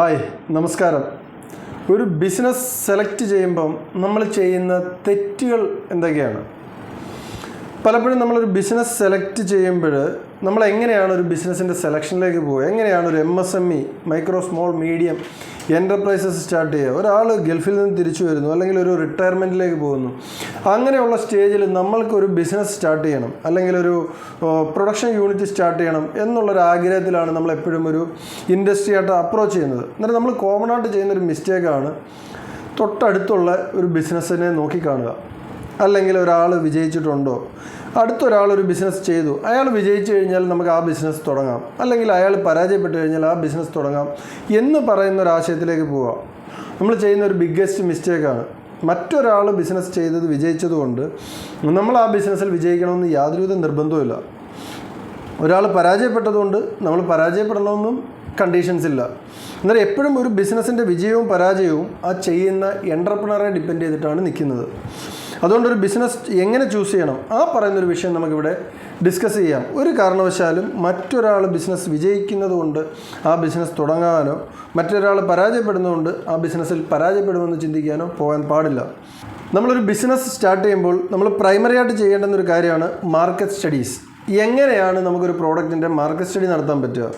Hi നമസ്കാരം. ഒരു business select ചെയ്യുമ്പം നമ്മൾ ചെയ്യുന്ന തെറ്റുകൾ എന്തൊക്കെയാണ്? പലപ്പോഴും നമ്മളൊരു ബിസിനസ് സെലക്ട് ചെയ്യുമ്പോൾ നമ്മൾ എങ്ങനെയാണ് ഒരു ബിസിനസ്സിന്റെ സെലക്ഷനിലേക്ക് പോകുക എങ്ങനെയാണ് ഒരു M S M E micro small medium enterprises start ചെയ്യുക? ഒരാൾ ഗൾഫിൽ നിന്ന് തിരിച്ചു വരുന്നു അല്ലെങ്കിൽ ഒരു റിട്ടയർമെന്റിലേക്ക് പോകുന്നു. അങ്ങനെയുള്ള സ്റ്റേജിൽ നമ്മൾക്കൊരു ബിസിനസ് സ്റ്റാർട്ട് ചെയ്യണം അല്ലെങ്കിൽ ഒരു പ്രൊഡക്ഷൻ യൂണിറ്റ് സ്റ്റാർട്ട് ചെയ്യണം എന്നുള്ളൊരു ആഗ്രഹത്തിലാണ് നമ്മൾ എപ്പോഴും ഒരു ഇൻഡസ്ട്രി ആയിട്ട് അപ്രോച്ച് ചെയ്യുന്നത്. എന്നിട്ട് നമ്മൾ കോമൺ ആയിട്ട് ചെയ്യുന്നൊരു മിസ്റ്റേക്കാണ് തൊട്ടടുത്തുള്ള ഒരു ബിസിനസ്സിനെ നോക്കിക്കാണുക അല്ലെങ്കിൽ ഒരാൾ വിജയിച്ചിട്ടുണ്ടോ? അടുത്തൊരാൾ ഒരു ബിസിനസ് ചെയ്തു. അയാൾ വിജയിച്ചു കഴിഞ്ഞാൽ നമുക്ക് ആ ബിസിനസ് തുടങ്ങാം. അല്ലെങ്കിൽ അയാൾ പരാജയപ്പെട്ട് കഴിഞ്ഞാൽ ആ ബിസിനസ് തുടങ്ങാം എന്ന് പറയുന്ന ഒരു ആശയത്തിലേക്ക് പോവാം. നമ്മൾ ചെയ്യുന്ന ഒരു ബിഗ്ഗസ്റ്റ് മിസ്റ്റേക്കാണ് മറ്റൊരാൾ ബിസിനസ് ചെയ്തത് വിജയിച്ചതുകൊണ്ട് നമ്മൾ ആ ബിസിനസ്സിൽ വിജയിക്കണമെന്ന് യാതൊരുവിധ നിർബന്ധവുമില്ല ഒരാൾ പരാജയപ്പെട്ടതുകൊണ്ട് നമ്മൾ പരാജയപ്പെടണമെന്നും കണ്ടീഷൻസ് ഇല്ല. എന്നാൽ എപ്പോഴും ഒരു ബിസിനസ്സിന്റെ വിജയവും പരാജയവും ആ ചെയ്യുന്ന എന്റർപ്രണറെ ഡിപ്പെൻഡ് ചെയ്തിട്ടാണ് നിൽക്കുന്നത്. അതുകൊണ്ട് ഒരു ബിസിനസ് എങ്ങനെ ചൂസ് ചെയ്യണം? ആ പറയുന്നൊരു വിഷയം നമുക്കിവിടെ ഡിസ്കസ് ചെയ്യാം. ഒരു കാരണവശാലും മറ്റൊരാൾ ബിസിനസ് വിജയിക്കുന്നത് കൊണ്ട് ആ ബിസിനസ് തുടങ്ങാനോ മറ്റൊരാൾ പരാജയപ്പെടുന്നതുകൊണ്ട് ആ ബിസിനസ്സിൽ പരാജയപ്പെടുമെന്ന് ചിന്തിക്കാനോ പോകാൻ പാടില്ല. നമ്മളൊരു ബിസിനസ് സ്റ്റാർട്ട് ചെയ്യുമ്പോൾ നമ്മൾ പ്രൈമറി ആയിട്ട് ചെയ്യേണ്ടുന്ന ഒരു കാര്യമാണ് മാർക്കറ്റ് സ്റ്റഡീസ് എങ്ങനെയാണ് നമുക്കൊരു പ്രോഡക്റ്റിന്റെ മാർക്കറ്റ് സ്റ്റഡി നടത്താൻ പറ്റുക?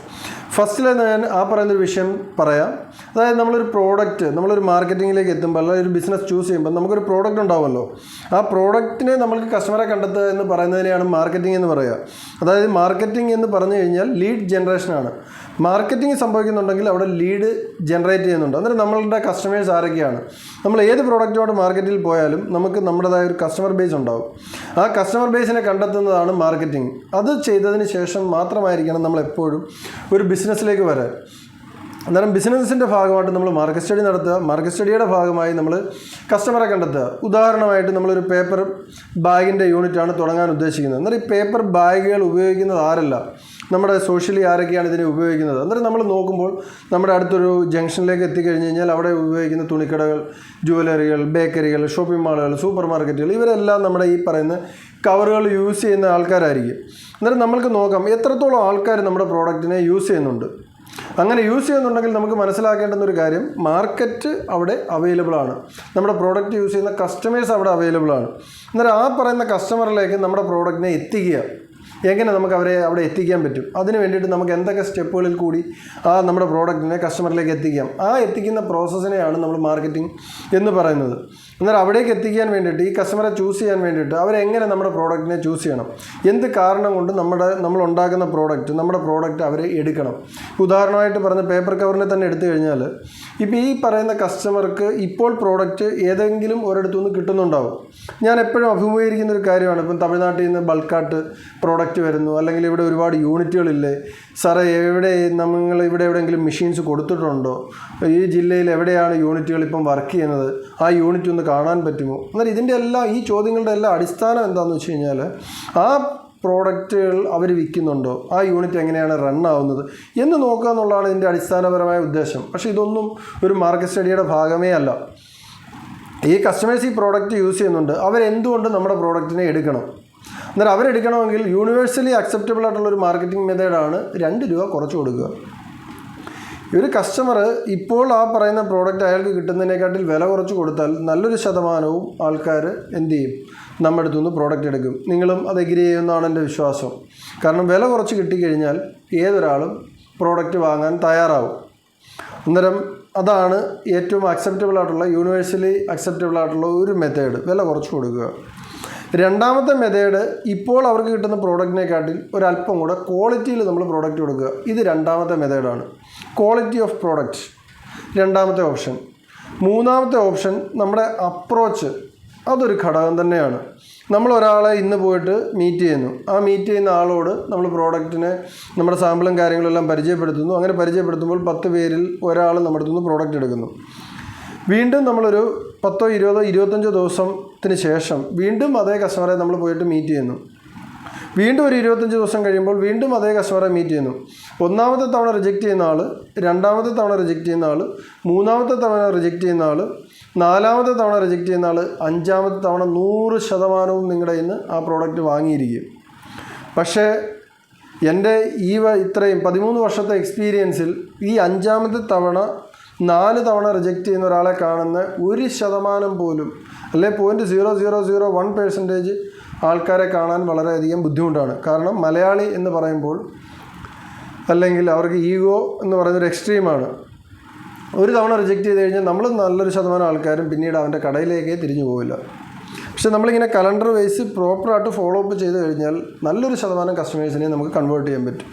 ഫസ്റ്റിൽ ഞാൻ ആ പറയുന്നൊരു വിഷയം പറയാം. അതായത് നമ്മളൊരു പ്രോഡക്റ്റ് നമ്മളൊരു മാർക്കറ്റിങ്ങിലേക്ക് എത്തുമ്പോൾ അല്ലെങ്കിൽ ഒരു ബിസിനസ് ചൂസ് ചെയ്യുമ്പോൾ നമുക്കൊരു പ്രോഡക്റ്റ് ഉണ്ടാവുമല്ലോ. ആ പ്രോഡക്റ്റിനെ നമ്മൾക്ക് കസ്റ്റമറെ കണ്ടെത്തുക എന്ന് പറയുന്നതിനെയാണ് മാർക്കറ്റിംഗ് എന്ന് പറയുക. അതായത് മാർക്കറ്റിംഗ് എന്ന് പറഞ്ഞു കഴിഞ്ഞാൽ ലീഡ് ജനറേഷനാണ് മാർക്കറ്റിംഗ് സംഭവിക്കുന്നുണ്ടെങ്കിൽ അവിടെ ലീഡ് ജനറേറ്റ് ചെയ്യുന്നുണ്ട്. അന്നേരം നമ്മളുടെ കസ്റ്റമേഴ്സ് ആരൊക്കെയാണ്? നമ്മൾ ഏത് പ്രോഡക്റ്റോട് മാർക്കറ്റിൽ പോയാലും നമുക്ക് നമ്മുടേതായ ഒരു കസ്റ്റമർ ബേസ് ഉണ്ടാവും. ആ കസ്റ്റമർ ബേസിനെ കണ്ടെത്തുന്നതാണ് മാർക്കറ്റിംഗ് അത് ചെയ്തതിന് ശേഷം മാത്രമായിരിക്കണം നമ്മൾ എപ്പോഴും ഒരു ബിസിനസ്സിലേക്ക് വരാൻ. അന്നേരം ബിസിനസ്സിന്റെ ഭാഗമായിട്ട് നമ്മൾ മാർക്കറ്റ് സ്റ്റഡി നടത്തുക. മാർക്കറ്റ് സ്റ്റഡിയുടെ ഭാഗമായി നമ്മൾ കസ്റ്റമറെ കണ്ടെത്തുക. ഉദാഹരണമായിട്ട് നമ്മളൊരു പേപ്പർ ബാഗിന്റെ യൂണിറ്റാണ് തുടങ്ങാൻ ഉദ്ദേശിക്കുന്നത്. അന്നേരം ഈ പേപ്പർ ബാഗുകൾ ഉപയോഗിക്കുന്നത് ആരല്ല? നമ്മുടെ സോഷ്യലി ആരൊക്കെയാണ് ഇതിനെ ഉപയോഗിക്കുന്നത്? അന്നേരം നമ്മൾ നോക്കുമ്പോൾ നമ്മുടെ അടുത്തൊരു ജംഗ്ഷനിലേക്ക് എത്തിക്കഴിഞ്ഞ് കഴിഞ്ഞാൽ അവിടെ ഉപയോഗിക്കുന്ന തുണിക്കടകൾ ജുവലറികൾ ബേക്കറികൾ ഷോപ്പിംഗ് മാളുകൾ സൂപ്പർ മാർക്കറ്റുകൾ ഇവരെല്ലാം നമ്മുടെ ഈ പറയുന്ന കവറുകൾ യൂസ് ചെയ്യുന്ന ആൾക്കാരായിരിക്കും. അന്നേരം നമ്മൾക്ക് നോക്കാം എത്രത്തോളം ആൾക്കാർ നമ്മുടെ പ്രോഡക്റ്റിനെ യൂസ് ചെയ്യുന്നുണ്ട്? അങ്ങനെ യൂസ് ചെയ്യുന്നുണ്ടെങ്കിൽ നമുക്ക് മനസ്സിലാക്കേണ്ടുന്ന ഒരു കാര്യം മാർക്കറ്റ് അവിടെ അവൈലബിൾ ആണ്. നമ്മുടെ പ്രോഡക്റ്റ് യൂസ് ചെയ്യുന്ന കസ്റ്റമേഴ്സ് അവിടെ അവൈലബിൾ ആണ്. അന്നേരം ആ പറയുന്ന കസ്റ്റമറിലേക്ക് നമ്മുടെ പ്രോഡക്റ്റിനെ എത്തിക്കുക. എങ്ങനെ നമുക്ക് അവരെ അവിടെ എത്തിക്കാൻ പറ്റും? അതിന് വേണ്ടിയിട്ട് നമുക്ക് എന്തൊക്കെ സ്റ്റെപ്പുകളിൽ കൂടി ആ നമ്മുടെ പ്രോഡക്റ്റിനെ കസ്റ്റമറിലേക്ക് എത്തിക്കാം? ആ എത്തിക്കുന്ന പ്രോസസ്സിനെയാണ് നമ്മൾ മാർക്കറ്റിംഗ് എന്ന് പറയുന്നത്. എന്നാൽ അവിടേക്ക് എത്തിക്കാൻ വേണ്ടിയിട്ട് ഈ കസ്റ്റമറെ ചൂസ് ചെയ്യാൻ വേണ്ടിയിട്ട് അവരെങ്ങനെ നമ്മുടെ പ്രോഡക്റ്റിനെ ചൂസ് ചെയ്യണം? എന്ത് കാരണം കൊണ്ട് നമ്മുടെ നമ്മൾ ഉണ്ടാക്കുന്ന പ്രോഡക്റ്റ് നമ്മുടെ പ്രോഡക്റ്റ് അവർ എടുക്കണം? ഉദാഹരണമായിട്ട് പറഞ്ഞ പേപ്പർ കവറിനെ തന്നെ എടുത്തു കഴിഞ്ഞാൽ ഇപ്പോൾ ഈ പറയുന്ന കസ്റ്റമർക്ക് ഇപ്പോൾ പ്രോഡക്റ്റ് ഏതെങ്കിലും ഒരിടത്തു നിന്ന് കിട്ടുന്നുണ്ടാവും. ഞാൻ എപ്പോഴും അഭിമുഖീകരിക്കുന്ന ഒരു കാര്യമാണ്. ഇപ്പം തമിഴ്നാട്ടിൽ നിന്ന് ബൾക്കായിട്ട് പ്രോഡക്റ്റ് വരുന്നു. അല്ലെങ്കിൽ ഇവിടെ ഒരുപാട് യൂണിറ്റുകളില്ലേ സാറേ എവിടെ നമ്മൾ ഇവിടെ എവിടെയെങ്കിലും മെഷീൻസ് കൊടുത്തിട്ടുണ്ടോ? ഈ ജില്ലയിൽ എവിടെയാണ് യൂണിറ്റുകൾ ഇപ്പം വർക്ക് ചെയ്യുന്നത്? ആ യൂണിറ്റ് ഒന്ന് കാണാൻ പറ്റുമോ? എന്നാൽ ഇതിന്റെ എല്ലാം ഈ ചോദ്യങ്ങളുടെ എല്ലാം അടിസ്ഥാനം എന്താണെന്ന് വെച്ച് കഴിഞ്ഞാൽ ആ പ്രോഡക്റ്റുകൾ അവർ വിൽക്കുന്നുണ്ടോ? ആ യൂണിറ്റ് എങ്ങനെയാണ് റൺ ആവുന്നത്? എന്ന് നോക്കുക എന്നുള്ളതാണ് ഇതിന്റെ അടിസ്ഥാനപരമായ ഉദ്ദേശം. പക്ഷേ ഇതൊന്നും ഒരു മാർക്കറ്റ് സ്റ്റഡിയുടെ ഭാഗമേ അല്ല. ഈ കസ്റ്റമേഴ്സ് ഈ പ്രോഡക്റ്റ് യൂസ് ചെയ്യുന്നുണ്ട്. അവരെന്തുകൊണ്ട് നമ്മുടെ പ്രോഡക്റ്റിനെ എടുക്കണം? അന്നേരം അവരെടുക്കണമെങ്കിൽ യൂണിവേഴ്സലി അക്സെപ്റ്റബിൾ ആയിട്ടുള്ള ഒരു മാർക്കറ്റിംഗ് മെത്തേഡാണ് രണ്ട് രൂപ കുറച്ച് കൊടുക്കുക. ഒരു കസ്റ്റമർ ഇപ്പോൾ ആ പറയുന്ന പ്രോഡക്റ്റ് അയാൾക്ക് കിട്ടുന്നതിനെക്കാട്ടിൽ വില കുറച്ച് കൊടുത്താൽ നല്ലൊരു ശതമാനവും ആൾക്കാർ എന്ത് ചെയ്യും? നമ്മുടെ അടുത്തു നിന്ന് പ്രോഡക്റ്റ് എടുക്കും. നിങ്ങളും അത് എഗ്രി ചെയ്യുമെന്നാണ് എന്റെ വിശ്വാസം. കാരണം വില കുറച്ച് കിട്ടിക്കഴിഞ്ഞാൽ ഏതൊരാളും പ്രോഡക്റ്റ് വാങ്ങാൻ തയ്യാറാവും. അന്നേരം അതാണ് ഏറ്റവും അക്സെപ്റ്റബിൾ ആയിട്ടുള്ള യൂണിവേഴ്സലി അക്സെപ്റ്റബിൾ ആയിട്ടുള്ള ഒരു മെത്തേഡ് വില കുറച്ച് കൊടുക്കുക. രണ്ടാമത്തെ മെത്തേഡ് ഇപ്പോൾ അവർക്ക് കിട്ടുന്ന പ്രോഡക്റ്റിനെക്കാട്ടിൽ ഒരല്പം കൂടെ ക്വാളിറ്റിയിൽ നമ്മൾ പ്രോഡക്റ്റ് കൊടുക്കുക. ഇത് രണ്ടാമത്തെ മെത്തേഡാണ് ക്വാളിറ്റി ഓഫ് പ്രോഡക്റ്റ് രണ്ടാമത്തെ ഓപ്ഷൻ മൂന്നാമത്തെ ഓപ്ഷൻ നമ്മുടെ അപ്രോച്ച് അതൊരു ഘടകം തന്നെയാണ്. നമ്മൾ ഒരാളെ ഇന്ന് പോയിട്ട് മീറ്റ് ചെയ്യുന്നു. ആ മീറ്റ് ചെയ്യുന്ന ആളോട് നമ്മൾ പ്രോഡക്റ്റിനെ നമ്മുടെ സാമ്പിളും കാര്യങ്ങളെല്ലാം പരിചയപ്പെടുത്തുന്നു. അങ്ങനെ പരിചയപ്പെടുത്തുമ്പോൾ പത്ത് പേരിൽ ഒരാൾ നമ്മുടെ അടുത്തുനിന്ന് പ്രോഡക്റ്റ് എടുക്കുന്നു. വീണ്ടും നമ്മളൊരു പത്തോ ഇരുപതോ ഇരുപത്തഞ്ചോ ദിവസത്തിന് ശേഷം വീണ്ടും അതേ കസ്റ്റമറെ നമ്മൾ പോയിട്ട് മീറ്റ് ചെയ്യുന്നു. വീണ്ടും ഒരു ഇരുപത്തഞ്ച് ദിവസം കഴിയുമ്പോൾ വീണ്ടും അതേ കസ്റ്റമറെ മീറ്റ് ചെയ്യുന്നു. ഒന്നാമത്തെ തവണ റിജക്റ്റ് ചെയ്യുന്ന ആൾ രണ്ടാമത്തെ തവണ റിജക്റ്റ് ചെയ്യുന്ന ആൾ മൂന്നാമത്തെ തവണ റിജക്റ്റ് ചെയ്യുന്ന ആൾ നാലാമത്തെ തവണ റിജക്റ്റ് ചെയ്യുന്ന ആൾ അഞ്ചാമത്തെ തവണ നൂറ് ശതമാനവും നിങ്ങളുടെ ഇന്ന് ആ പ്രോഡക്റ്റ് വാങ്ങിയിരിക്കും. പക്ഷേ എന്റെ ഈ ഇത്രയും പതിമൂന്ന് വർഷത്തെ എക്സ്പീരിയൻസിൽ ഈ അഞ്ചാമത്തെ തവണ നാല് തവണ റിജക്റ്റ് ചെയ്യുന്ന ഒരാളെ കാണുന്ന ഒരു ശതമാനം പോലും അല്ലെ point zero zero zero one percentage ആൾക്കാരെ കാണാൻ വളരെയധികം ബുദ്ധിമുട്ടാണ്. കാരണം മലയാളി എന്ന് പറയുമ്പോൾ അല്ലെങ്കിൽ അവർക്ക് ഈഗോ എന്ന് പറയുന്നൊരു എക്സ്ട്രീമാണ് ഒരു തവണ റിജക്റ്റ് ചെയ്ത് കഴിഞ്ഞാൽ നമ്മൾ നല്ലൊരു ശതമാനം ആൾക്കാരും പിന്നീട് അവന്റെ കടയിലേക്കേ തിരിഞ്ഞു പോവില്ല. പക്ഷെ നമ്മളിങ്ങനെ കലണ്ടർ വൈസ് പ്രോപ്പറായിട്ട് ഫോളോ അപ്പ് ചെയ്ത് കഴിഞ്ഞാൽ നല്ലൊരു ശതമാനം കസ്റ്റമേഴ്സിനെ നമുക്ക് കൺവേർട്ട് ചെയ്യാൻ പറ്റും.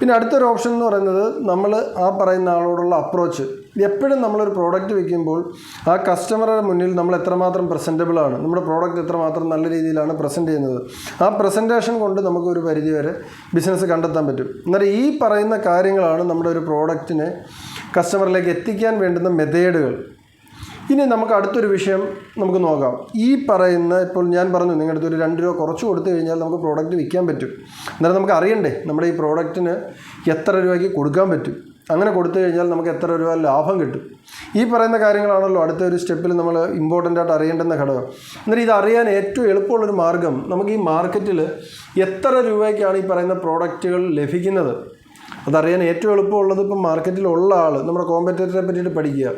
പിന്നെ അടുത്തൊരു ഓപ്ഷൻ എന്ന് പറയുന്നത് നമ്മൾ ആ പറയുന്ന ആളോടുള്ള അപ്രോച്ച് എപ്പോഴും നമ്മളൊരു പ്രോഡക്റ്റ് വെക്കുമ്പോൾ ആ കസ്റ്റമറുടെ മുന്നിൽ നമ്മൾ എത്രമാത്രം പ്രസന്റബിളാണ് നമ്മുടെ പ്രോഡക്റ്റ് എത്രമാത്രം നല്ല രീതിയിലാണ് പ്രസന്റ് ചെയ്യുന്നത്. ആ പ്രസന്റേഷൻ കൊണ്ട് നമുക്ക് ഒരു പരിധി വരെ ബിസിനസ് കണ്ടെത്താൻ പറ്റും. എന്നാൽ ഈ പറയുന്ന കാര്യങ്ങളാണ് നമ്മുടെ ഒരു പ്രോഡക്റ്റിനെ കസ്റ്റമറിലേക്ക് എത്തിക്കാൻ വേണ്ടുന്ന മെത്തേഡുകൾ ഇനി നമുക്ക് അടുത്തൊരു വിഷയം നമുക്ക് നോക്കാം. ഈ പറയുന്ന ഇപ്പോൾ ഞാൻ പറഞ്ഞു നിങ്ങളുടെ അടുത്ത് ഒരു രണ്ട് രൂപ കുറച്ച് കൊടുത്തു കഴിഞ്ഞാൽ നമുക്ക് പ്രോഡക്റ്റ് വിൽക്കാൻ പറ്റും. അന്നേരം നമുക്ക് അറിയണ്ടേ നമ്മുടെ ഈ പ്രോഡക്റ്റിന് എത്ര രൂപയ്ക്ക് കൊടുക്കാൻ പറ്റും? അങ്ങനെ കൊടുത്തു കഴിഞ്ഞാൽ നമുക്ക് എത്ര രൂപ ലാഭം കിട്ടും. ഈ പറയുന്ന കാര്യങ്ങളാണല്ലോ അടുത്ത ഒരു സ്റ്റെപ്പിൽ നമ്മൾ ഇമ്പോർട്ടന്റ് ആയിട്ട് അറിയേണ്ടുന്ന ഘടകം. എന്നിട്ട് ഇത് അറിയാൻ ഏറ്റവും എളുപ്പമുള്ളൊരു മാർഗം നമുക്ക് ഈ മാർക്കറ്റിൽ എത്ര രൂപയ്ക്കാണ് ഈ പറയുന്ന പ്രോഡക്റ്റുകൾ ലഭിക്കുന്നത്? അതറിയാൻ ഏറ്റവും എളുപ്പമുള്ളത് ഇപ്പം മാർക്കറ്റിലുള്ള ആൾ നമ്മുടെ കോമ്പറ്റേറ്ററെ പറ്റിയിട്ട് പഠിക്കുക.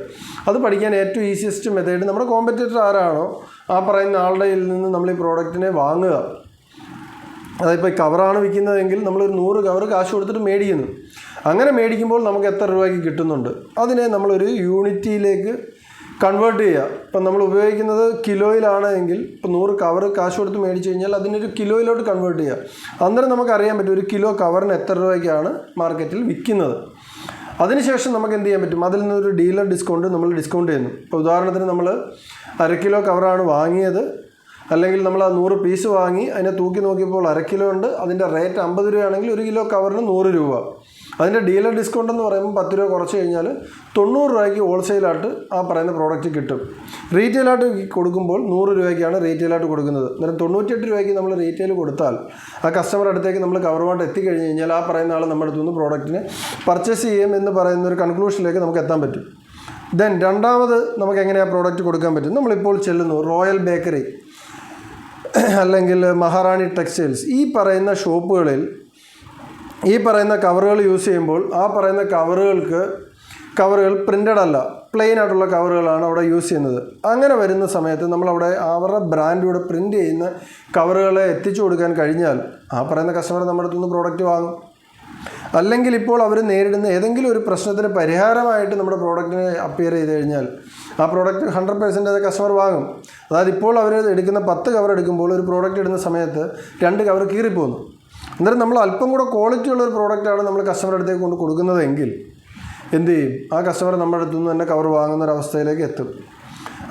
അത് പഠിക്കാൻ ഏറ്റവും ഈസിയസ്റ്റ് മെത്തേഡ് നമ്മുടെ കോമ്പറ്റേറ്റർ ആരാണോ ആ പറയുന്ന ആളുടെ നിന്ന് നമ്മൾ ഈ പ്രോഡക്റ്റിനെ വാങ്ങുക. അതിപ്പോൾ കവറാണ് വിൽക്കുന്നതെങ്കിൽ നമ്മളൊരു നൂറ് കവർ കാശ് കൊടുത്തിട്ട് മേടിക്കുന്നു. അങ്ങനെ മേടിക്കുമ്പോൾ നമുക്ക് എത്ര രൂപയ്ക്ക് കിട്ടുന്നുണ്ട്? അതിനെ നമ്മളൊരു യൂണിറ്റിയിലേക്ക് കൺവേർട്ട് ചെയ്യുക. ഇപ്പം നമ്മൾ ഉപയോഗിക്കുന്നത് കിലോയിലാണ് എങ്കിൽ ഇപ്പം നൂറ് കവർ കാശ് കൊടുത്ത് മേടിച്ച് കഴിഞ്ഞാൽ അതിനൊരു കിലോയിലോട്ട് കൺവേർട്ട് ചെയ്യുക. അന്നേരം നമുക്ക് അറിയാൻ പറ്റും ഒരു കിലോ കവറിന് എത്ര രൂപയ്ക്കാണ് മാർക്കറ്റിൽ വിൽക്കുന്നത്. അതിനുശേഷം നമുക്ക് എന്ത് ചെയ്യാൻ പറ്റും? അതിൽ നിന്നൊരു ഡീലർ ഡിസ്കൗണ്ട് നമ്മൾ ഡിസ്കൗണ്ട് ചെയ്യുന്നു. ഇപ്പോൾ ഉദാഹരണത്തിന് നമ്മൾ അര കിലോ കവറാണ് വാങ്ങിയത്. അല്ലെങ്കിൽ നമ്മൾ ആ നൂറ് പീസ് വാങ്ങി അതിനെ തൂക്കി നോക്കിയപ്പോൾ അര കിലോ ഉണ്ട്. അതിന്റെ റേറ്റ് അമ്പത് രൂപയാണെങ്കിൽ ഒരു കിലോ കവറിന് നൂറ് രൂപ. അതിന്റെ ഡീലർ ഡിസ്കൗണ്ട് എന്ന് പറയുമ്പോൾ പത്ത് രൂപ കുറച്ച് കഴിഞ്ഞാൽ തൊണ്ണൂറ് രൂപയ്ക്ക് ഹോൾസെയിലായിട്ട് ആ പറയുന്ന പ്രോഡക്റ്റ് കിട്ടും. റീറ്റെയിലായിട്ട് കൊടുക്കുമ്പോൾ നൂറ് രൂപയ്ക്കാണ് റീറ്റെയിലായിട്ട് കൊടുക്കുന്നത്. അന്നേരം തൊണ്ണൂറ്റെട്ട് രൂപയ്ക്ക് നമ്മൾ റീറ്റെയിൽ കൊടുത്താൽ ആ കസ്റ്റമർ അടുത്തേക്ക് നമ്മൾ കവറുമായിട്ട് എത്തിക്കഴിഞ്ഞ് കഴിഞ്ഞാൽ ആ പറയുന്ന ആൾ നമ്മുടെ അടുത്തുനിന്ന് പ്രോഡക്റ്റിനെ പർച്ചേസ് ചെയ്യും എന്ന് പറയുന്ന ഒരു കൺക്ലൂഷനിലേക്ക് നമുക്ക് എത്താൻ പറ്റും. ദെൻ രണ്ടാമത് നമുക്ക് എങ്ങനെയാണ് പ്രോഡക്റ്റ് കൊടുക്കാൻ പറ്റും? നമ്മളിപ്പോൾ ചെല്ലുന്നു റോയൽ ബേക്കറി അല്ലെങ്കിൽ മഹാറാണി ടെക്സ്റ്റൈൽസ് ഈ പറയുന്ന ഷോപ്പുകളിൽ ഈ പറയുന്ന കവറുകൾ യൂസ് ചെയ്യുമ്പോൾ ആ പറയുന്ന കവറുകൾക്ക് കവറുകൾ പ്രിന്റഡ് അല്ല പ്ലെയിൻ ആയിട്ടുള്ള കവറുകളാണ് അവിടെ യൂസ് ചെയ്യുന്നത്. അങ്ങനെ വരുന്ന സമയത്ത് നമ്മളവിടെ അവരുടെ ബ്രാൻഡിലൂടെ പ്രിന്റ് ചെയ്യുന്ന കവറുകളെ എത്തിച്ചു കൊടുക്കാൻ കഴിഞ്ഞാൽ ആ പറയുന്ന കസ്റ്റമർ നമ്മുടെ അടുത്തുനിന്ന് പ്രോഡക്റ്റ് വാങ്ങും. അല്ലെങ്കിൽ ഇപ്പോൾ അവർ നേരിടുന്ന ഏതെങ്കിലും ഒരു പ്രശ്നത്തിന് പരിഹാരമായിട്ട് നമ്മുടെ പ്രോഡക്റ്റിനെ അപ്പിയർ ചെയ്ത് കഴിഞ്ഞാൽ ആ പ്രോഡക്റ്റ് ഹൺഡ്രഡ് പെർസെന്റ് കസ്റ്റമർ വാങ്ങും. അതായത് ഇപ്പോൾ അവർ എടുക്കുന്ന പത്ത് കവർ എടുക്കുമ്പോൾ ഒരു പ്രോഡക്റ്റ് ഇടുന്ന സമയത്ത് രണ്ട് കവർ കീറിപ്പോകുന്നു. അന്നേരം നമ്മൾ അല്പം കൂടെ ക്വാളിറ്റി ഉള്ള ഒരു പ്രോഡക്റ്റാണ് നമ്മൾ കസ്റ്റമറുടെ അടുത്തേക്ക് കൊണ്ട് കൊടുക്കുന്നതെങ്കിൽ എന്ത് ചെയ്യും? ആ കസ്റ്റമർ നമ്മുടെ അടുത്തു നിന്ന് തന്നെ കവർ വാങ്ങുന്ന ഒരു അവസ്ഥയിലേക്ക് എത്തും.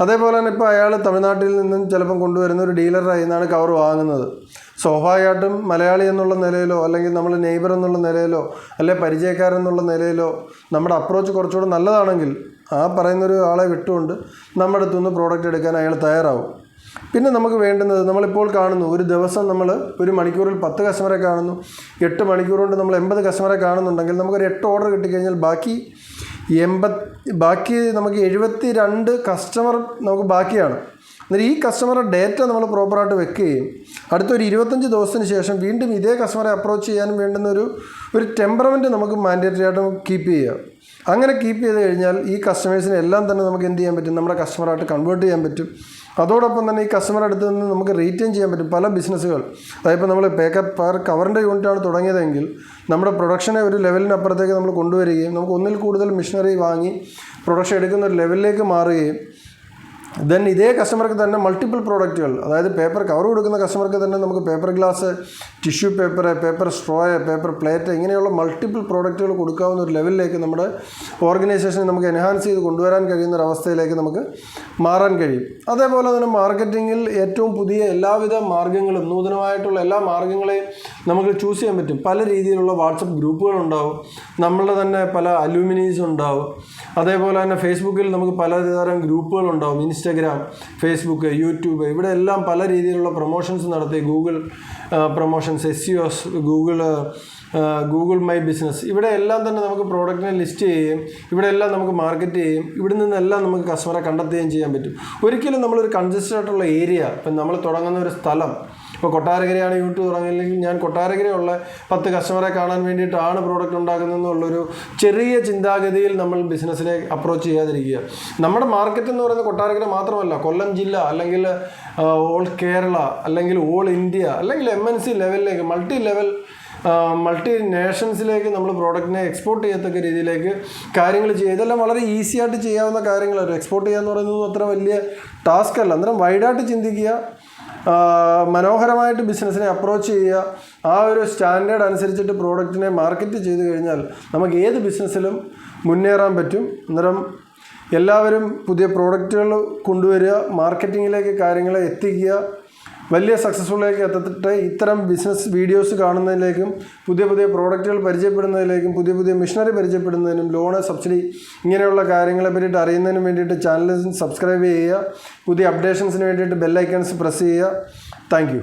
അതേപോലെ തന്നെ ഇപ്പോൾ അയാൾ തമിഴ്നാട്ടിൽ നിന്നും ചിലപ്പം കൊണ്ടുവരുന്ന ഒരു ഡീലറായി നിന്നാണ് കവർ വാങ്ങുന്നത്. സ്വാഭാവികമായിട്ടും മലയാളി എന്നുള്ള നിലയിലോ അല്ലെങ്കിൽ നമ്മൾ നെയ്ബർ എന്നുള്ള നിലയിലോ അല്ലെങ്കിൽ പരിചയക്കാരൻ എന്നുള്ള നിലയിലോ നമ്മുടെ അപ്രോച്ച് കുറച്ചുകൂടെ നല്ലതാണെങ്കിൽ ആ പറയുന്നൊരു ആളെ വിട്ടുകൊണ്ട് നമ്മുടെ അടുത്തുനിന്ന് പ്രോഡക്റ്റ് എടുക്കാൻ അയാൾ തയ്യാറാവും. പിന്നെ നമുക്ക് വേണ്ടുന്നത് നമ്മളിപ്പോൾ കാണുന്നു ഒരു ദിവസം നമ്മൾ ഒരു മണിക്കൂറിൽ പത്ത് കസ്റ്റമറെ കാണുന്നു എട്ട് മണിക്കൂർ കൊണ്ട് നമ്മൾ എൺപത് കസ്റ്റമറെ കാണുന്നുണ്ടെങ്കിൽ നമുക്കൊരു എട്ട് ഓർഡർ കിട്ടിക്കഴിഞ്ഞാൽ ബാക്കി എൺപത് ബാക്കി നമുക്ക് എഴുപത്തി രണ്ട് കസ്റ്റമർ നമുക്ക് ബാക്കിയാണ്. എന്നിട്ട് ഈ കസ്റ്റമറുടെ ഡേറ്റ നമ്മൾ പ്രോപ്പറായിട്ട് വെക്കുകയും അടുത്തൊരു ഇരുപത്തഞ്ച് ദിവസത്തിന് ശേഷം വീണ്ടും ഇതേ കസ്റ്റമറെ അപ്രോച്ച് ചെയ്യാനും വേണ്ടുന്ന ഒരു ഒരു ടെമ്പറമെന്റ് നമുക്ക് മാൻഡേറ്ററി ആയിട്ട് കീപ്പ് ചെയ്യുക. അങ്ങനെ കീപ്പ് ചെയ്ത് കഴിഞ്ഞാൽ ഈ കസ്റ്റമേഴ്സിനെ എല്ലാം തന്നെ നമുക്ക് എന്ത് ചെയ്യാൻ പറ്റും? നമ്മുടെ കസ്റ്റമറായിട്ട് കൺവേർട്ട് ചെയ്യാൻ പറ്റും. അതോടൊപ്പം തന്നെ ഈ കസ്റ്റമർ അടുത്ത് നിന്ന് നമുക്ക് റീറ്റെയിൻ ചെയ്യാൻ പറ്റും പല ബിസിനസ്സുകൾ അതായത് നമ്മൾ പേക്കപ്പ് പെർ കവറിന്റെ യൂണിറ്റാണ് തുടങ്ങിയതെങ്കിൽ നമ്മുടെ പ്രൊഡക്ഷനെ ഒരു ലെവലിനപ്പുറത്തേക്ക് നമ്മൾ കൊണ്ടുവരികയും നമുക്ക് ഒന്നിൽ കൂടുതൽ മിഷനറി വാങ്ങി പ്രൊഡക്ഷൻ എടുക്കുന്ന ഒരു ലെവലിലേക്ക് മാറുകയും ദെൻ ഇതേ കസ്റ്റമർക്ക് തന്നെ മൾട്ടിപ്പിൾ പ്രോഡക്റ്റുകൾ അതായത് പേപ്പർ കവർ കൊടുക്കുന്ന കസ്റ്റമർക്ക് തന്നെ നമുക്ക് paper glass tissue paper paper straw paper plate ഇങ്ങനെയുള്ള മൾട്ടിപ്പിൾ പ്രോഡക്റ്റുകൾ കൊടുക്കാവുന്ന ഒരു ലെവലിലേക്ക് നമ്മുടെ ഓർഗനൈസേഷൻ നമുക്ക് എൻഹാൻസ് ചെയ്ത് കൊണ്ടുവരാൻ കഴിയുന്ന ഒരു അവസ്ഥയിലേക്ക് നമുക്ക് മാറാൻ കഴിയും. അതേപോലെ തന്നെ മാർക്കറ്റിങ്ങിൽ ഏറ്റവും പുതിയ എല്ലാവിധ മാർഗങ്ങളും നൂതനമായിട്ടുള്ള എല്ലാ മാർഗങ്ങളെയും നമുക്ക് ചൂസ് ചെയ്യാൻ പറ്റും. പല രീതിയിലുള്ള വാട്സപ്പ് ഗ്രൂപ്പുകളുണ്ടാവും നമ്മളുടെ തന്നെ പല അലൂമിനീസ് ഉണ്ടാവും. അതേപോലെ തന്നെ ഫേസ്ബുക്കിൽ നമുക്ക് പലതരം ഗ്രൂപ്പുകൾ ഗ്രൂപ്പുകളുണ്ടാവും ഇൻസ്റ്റഗ്രാം ഫേസ്ബുക്ക് യൂട്യൂബ് ഇവിടെ എല്ലാം പല രീതിയിലുള്ള പ്രൊമോഷൻസ് നടത്തി. ഗൂഗിൾ പ്രൊമോഷൻസ് എസ് സിഒസ് ഗൂഗിൾ ഗൂഗിൾ മൈ ബിസിനസ് ഇവിടെ എല്ലാം തന്നെ നമുക്ക് പ്രോഡക്റ്റിനെ ലിസ്റ്റ് ചെയ്യുകയും ഇവിടെ എല്ലാം നമുക്ക് മാർക്കറ്റ് ചെയ്യുകയും ഇവിടെ നിന്നെല്ലാം നമുക്ക് കസ്റ്റമറെ കണ്ടെത്തുകയും ചെയ്യാൻ പറ്റും. ഒരിക്കലും നമ്മളൊരു കൺജസ്റ്റഡ് ആയിട്ടുള്ള ഏരിയ ഇപ്പം നമ്മൾ തുടങ്ങുന്ന ഒരു സ്ഥലം ഇപ്പോൾ കൊട്ടാരക്കരയാണ് യൂട്യൂബ് തുടങ്ങിയില്ലെങ്കിൽ ഞാൻ കൊട്ടാരക്കരയുള്ള പത്ത് കസ്റ്റമറെ കാണാൻ വേണ്ടിയിട്ടാണ് പ്രോഡക്റ്റ് ഉണ്ടാക്കുന്നതെന്നുള്ളൊരു ചെറിയ ചിന്താഗതിയിൽ നമ്മൾ ബിസിനസ്സിനെ അപ്രോച്ച് ചെയ്യാതിരിക്കുക. നമ്മുടെ മാർക്കറ്റ് എന്ന് പറയുന്നത് കൊട്ടാരക്കര മാത്രമല്ല കൊല്ലം ജില്ല അല്ലെങ്കിൽ ഓൾ കേരള അല്ലെങ്കിൽ ഓൾ ഇന്ത്യ അല്ലെങ്കിൽ എം എൻ സി ലെവലിലേക്ക് മൾട്ടി ലെവൽ മൾട്ടി നേഷൻസിലേക്ക് നമ്മൾ പ്രോഡക്റ്റിനെ എക്സ്പോർട്ട് ചെയ്യത്തക്ക രീതിയിലേക്ക് കാര്യങ്ങൾ ചെയ്യുക. ഇതെല്ലാം വളരെ ഈസി ആയിട്ട് ചെയ്യാവുന്ന കാര്യങ്ങളാണ്. എക്സ്പോർട്ട് ചെയ്യുക എന്ന് പറയുന്നത് അത്ര വലിയ ടാസ്ക് അല്ല. അന്നേരം വൈഡായിട്ട് ചിന്തിക്കുക മനോഹരമായിട്ട് ബിസിനസ്സിനെ അപ്രോച്ച് ചെയ്യുക. ആ ഒരു സ്റ്റാൻഡേർഡ് അനുസരിച്ചിട്ട് പ്രോഡക്റ്റിനെ മാർക്കറ്റ് ചെയ്ത് കഴിഞ്ഞാൽ നമുക്ക് ഏത് ബിസിനസ്സിലും മുന്നേറാൻ പറ്റും. അന്നേരം എല്ലാവരും പുതിയ പ്രോഡക്റ്റുകൾ കൊണ്ടുവരിക മാർക്കറ്റിങ്ങിലേക്ക് കാര്യങ്ങളെ എത്തിക്കുക. വലിയ സക്സസ്ഫുള്ളിലേക്ക് എത്തിട്ട്. ഇത്തരം ബിസിനസ് വീഡിയോസ് കാണുന്നതിലേക്കും പുതിയ പുതിയ പ്രോഡക്റ്റുകൾ പരിചയപ്പെടുന്നതിലേക്കും പുതിയ പുതിയ മിഷനറി പരിചയപ്പെടുന്നതിനും ലോണ് സബ്സിഡി ഇങ്ങനെയുള്ള കാര്യങ്ങളെ പറ്റിയിട്ട് അറിയുന്നതിനും വേണ്ടിയിട്ട് ചാനൽ സബ്സ്ക്രൈബ് ചെയ്യുക. പുതിയ അപ്ഡേഷൻസിന് വേണ്ടിയിട്ട് ബെല്ലൈക്കൺസ് പ്രസ് ചെയ്യുക. താങ്ക്